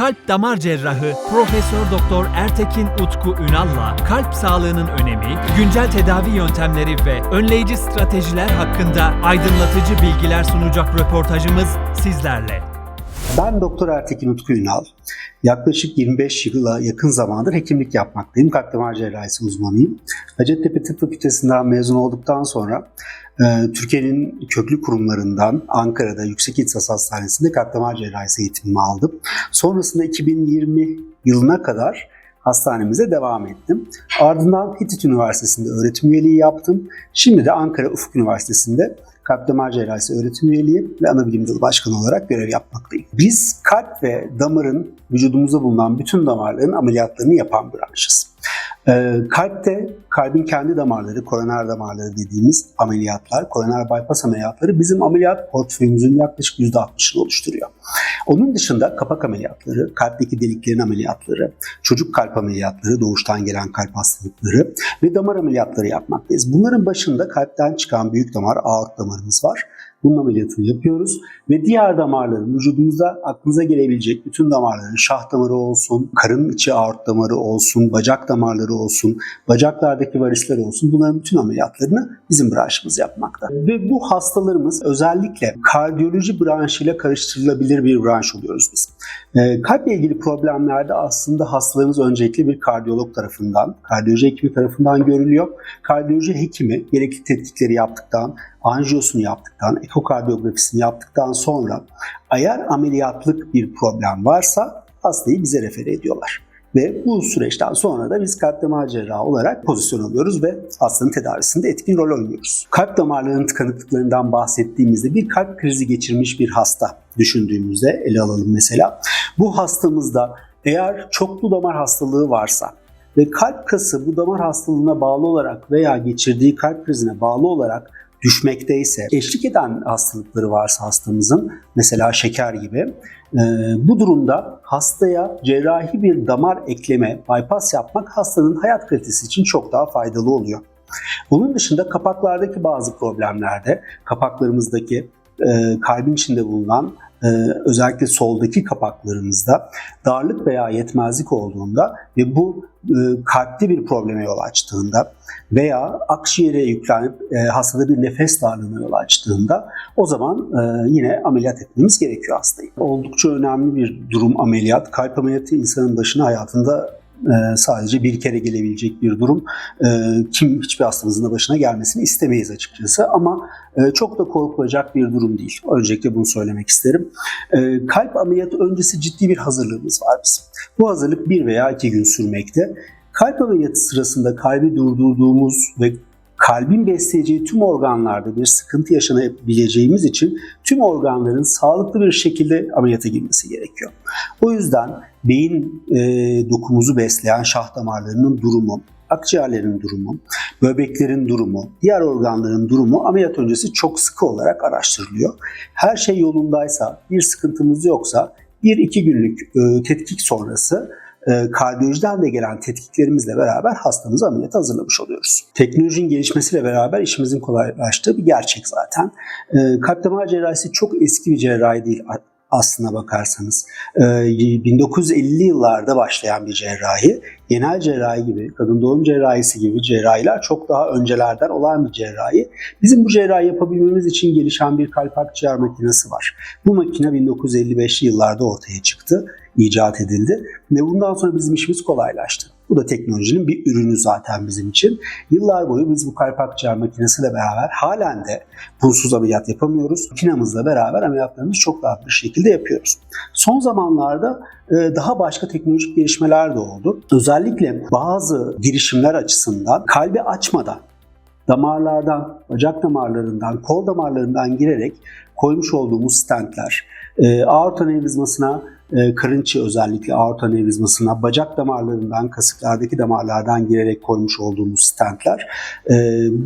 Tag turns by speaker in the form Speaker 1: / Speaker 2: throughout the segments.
Speaker 1: kalp damar cerrahı Profesör Doktor Ertekin Utku Ünal'la kalp sağlığının önemi, güncel tedavi yöntemleri ve önleyici stratejiler hakkında aydınlatıcı bilgiler sunacak röportajımız sizlerle.
Speaker 2: Ben Doktor Ertekin Utku Ünal. Yaklaşık 25 yıla yakın zamandır hekimlik yapmaktayım. Kalp damar cerrahisi uzmanıyım. Hacettepe Tıp Fakültesinden mezun olduktan sonra e, Türkiye'nin köklü kurumlarından Ankara'da Yüksek İhtisas Hastanesi'nde kalp damar cerrahisi eğitimimi aldım. Sonrasında 2020 yılına kadar hastanemize devam ettim. Ardından Hitit Üniversitesi'nde öğretim üyeliği yaptım. Şimdi de Ankara Ufuk Üniversitesi'nde kalp damar cerrahisi öğretim üyeliği ve ana bilim dalı başkanı olarak görev yapmaktayım. Biz kalp ve damarın vücudumuzda bulunan bütün damarların ameliyatlarını yapan branşız. Ee, kalpte kalbin kendi damarları, koroner damarları dediğimiz ameliyatlar, koroner bypass ameliyatları bizim ameliyat portföyümüzün yaklaşık %60'ını oluşturuyor. Onun dışında kapak ameliyatları, kalpteki deliklerin ameliyatları, çocuk kalp ameliyatları, doğuştan gelen kalp hastalıkları ve damar ameliyatları yapmaktayız. Bunların başında kalpten çıkan büyük damar, aort damarımız var. Bunun ameliyatını yapıyoruz ve diğer damarların vücudumuzda aklınıza gelebilecek bütün damarların şah damarı olsun, karın içi aort damarı olsun, bacak damarları olsun, bacaklardaki varisler olsun bunların bütün ameliyatlarını bizim branşımız yapmakta. Ve bu hastalarımız özellikle kardiyoloji branşıyla karıştırılabilir bir branş oluyoruz biz. E, kalple ilgili problemlerde aslında hastalarımız öncelikle bir kardiyolog tarafından, kardiyoloji hekimi tarafından görülüyor. Kardiyoloji hekimi gerekli tetkikleri yaptıktan, anjiyosunu yaptıktan, ekokardiyografisini yaptıktan sonra eğer ameliyatlık bir problem varsa hastayı bize refer ediyorlar. Ve bu süreçten sonra da biz kalp damar cerrahı olarak pozisyon alıyoruz ve hastanın tedavisinde etkin rol oynuyoruz. Kalp damarlarının tıkanıklıklarından bahsettiğimizde bir kalp krizi geçirmiş bir hasta düşündüğümüzde ele alalım mesela. Bu hastamızda eğer çoklu damar hastalığı varsa ve kalp kası bu damar hastalığına bağlı olarak veya geçirdiği kalp krizine bağlı olarak düşmekteyse, eşlik eden hastalıkları varsa hastamızın, mesela şeker gibi, e, bu durumda hastaya cerrahi bir damar ekleme, bypass yapmak hastanın hayat kalitesi için çok daha faydalı oluyor. Bunun dışında kapaklardaki bazı problemlerde, kapaklarımızdaki e, kalbin içinde bulunan özellikle soldaki kapaklarımızda darlık veya yetmezlik olduğunda ve bu e, kalpte bir probleme yol açtığında veya akciğere yüklenip e, hastada bir nefes darlığına yol açtığında o zaman e, yine ameliyat etmemiz gerekiyor hastayı. Oldukça önemli bir durum ameliyat. Kalp ameliyatı insanın başına hayatında e, sadece bir kere gelebilecek bir durum. E, kim hiçbir hastamızın da başına gelmesini istemeyiz açıkçası ama e, çok da korkulacak bir durum değil. Öncelikle bunu söylemek isterim. E, kalp ameliyatı öncesi ciddi bir hazırlığımız var bizim. Bu hazırlık bir veya iki gün sürmekte. Kalp ameliyatı sırasında kalbi durdurduğumuz ve kalbin besleyeceği tüm organlarda bir sıkıntı yaşanabileceğimiz için tüm organların sağlıklı bir şekilde ameliyata girmesi gerekiyor. O yüzden beyin e, dokumuzu besleyen şah damarlarının durumu, akciğerlerin durumu, böbreklerin durumu, diğer organların durumu ameliyat öncesi çok sıkı olarak araştırılıyor. Her şey yolundaysa, bir sıkıntımız yoksa bir iki günlük e, tetkik sonrası kardiyolojiden de gelen tetkiklerimizle beraber hastamızı ameliyata hazırlamış oluyoruz. Teknolojinin gelişmesiyle beraber işimizin kolaylaştığı bir gerçek zaten. E, kalp damar cerrahisi çok eski bir cerrahi değil aslına bakarsanız. 1950'li yıllarda başlayan bir cerrahi, genel cerrahi gibi, kadın doğum cerrahisi gibi cerrahiler çok daha öncelerden olan bir cerrahi. Bizim bu cerrahi yapabilmemiz için gelişen bir kalp akciğer makinesi var. Bu makine 1955'li yıllarda ortaya çıktı, icat edildi ve bundan sonra bizim işimiz kolaylaştı. Bu da teknolojinin bir ürünü zaten bizim için. Yıllar boyu biz bu kalp akciğer makinesiyle beraber halen de pulsuz ameliyat yapamıyoruz. Makinamızla beraber ameliyatlarımızı çok rahat bir şekilde yapıyoruz. Son zamanlarda e, daha başka teknolojik gelişmeler de oldu. Özellikle bazı girişimler açısından kalbi açmadan damarlardan, bacak damarlarından, kol damarlarından girerek koymuş olduğumuz stentler, e, aorta anevrizmasına e, karınçı özellikle aorta anevrizmasına bacak damarlarından, kasıklardaki damarlardan girerek koymuş olduğumuz stentler e,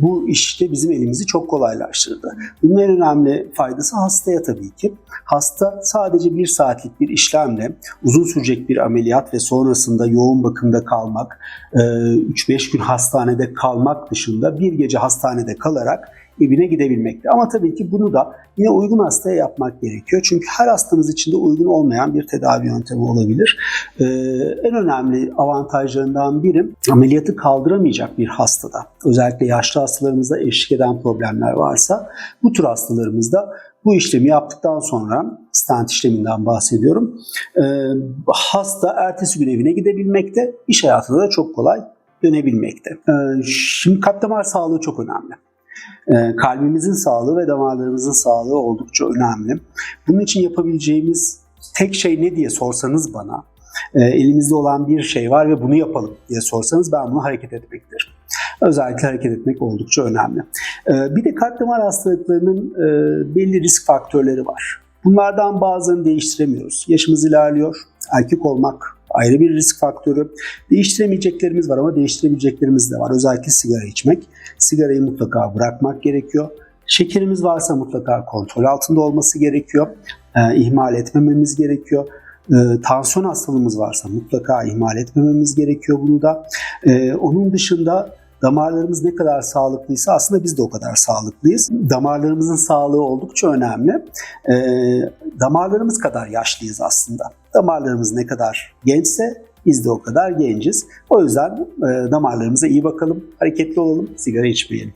Speaker 2: bu işte bizim elimizi çok kolaylaştırdı. Bunun en önemli faydası hastaya tabii ki. Hasta sadece bir saatlik bir işlemle uzun sürecek bir ameliyat ve sonrasında yoğun bakımda kalmak, 3-5 gün hastanede kalmak dışında bir gece hastanede kalarak evine gidebilmekte. Ama tabii ki bunu da yine uygun hastaya yapmak gerekiyor. Çünkü her hastamız için de uygun olmayan bir tedavi yöntemi olabilir. Ee, en önemli avantajlarından biri ameliyatı kaldıramayacak bir hastada. Özellikle yaşlı hastalarımızda eşlik eden problemler varsa bu tür hastalarımızda bu işlemi yaptıktan sonra stent işleminden bahsediyorum. Ee, hasta ertesi gün evine gidebilmekte, iş hayatına da çok kolay dönebilmekte. Ee, şimdi kalp damar sağlığı çok önemli. Ee, kalbimizin sağlığı ve damarlarımızın sağlığı oldukça önemli. Bunun için yapabileceğimiz tek şey ne diye sorsanız bana, e, elimizde olan bir şey var ve bunu yapalım diye sorsanız ben bunu hareket etmektir. Özellikle hareket etmek oldukça önemli. Ee, bir de kalp damar hastalıklarının e, belli risk faktörleri var. Bunlardan bazılarını değiştiremiyoruz. Yaşımız ilerliyor, erkek olmak ayrı bir risk faktörü. Değiştiremeyeceklerimiz var ama değiştirebileceklerimiz de var. Özellikle sigara içmek. Sigarayı mutlaka bırakmak gerekiyor. Şekerimiz varsa mutlaka kontrol altında olması gerekiyor. Ee, ihmal etmememiz gerekiyor. Ee, tansiyon hastalığımız varsa mutlaka ihmal etmememiz gerekiyor bunu da. Ee, onun dışında damarlarımız ne kadar sağlıklıysa aslında biz de o kadar sağlıklıyız. Damarlarımızın sağlığı oldukça önemli. Ee, damarlarımız kadar yaşlıyız aslında. Damarlarımız ne kadar gençse biz de o kadar genciz. O yüzden e, damarlarımıza iyi bakalım, hareketli olalım, sigara içmeyelim.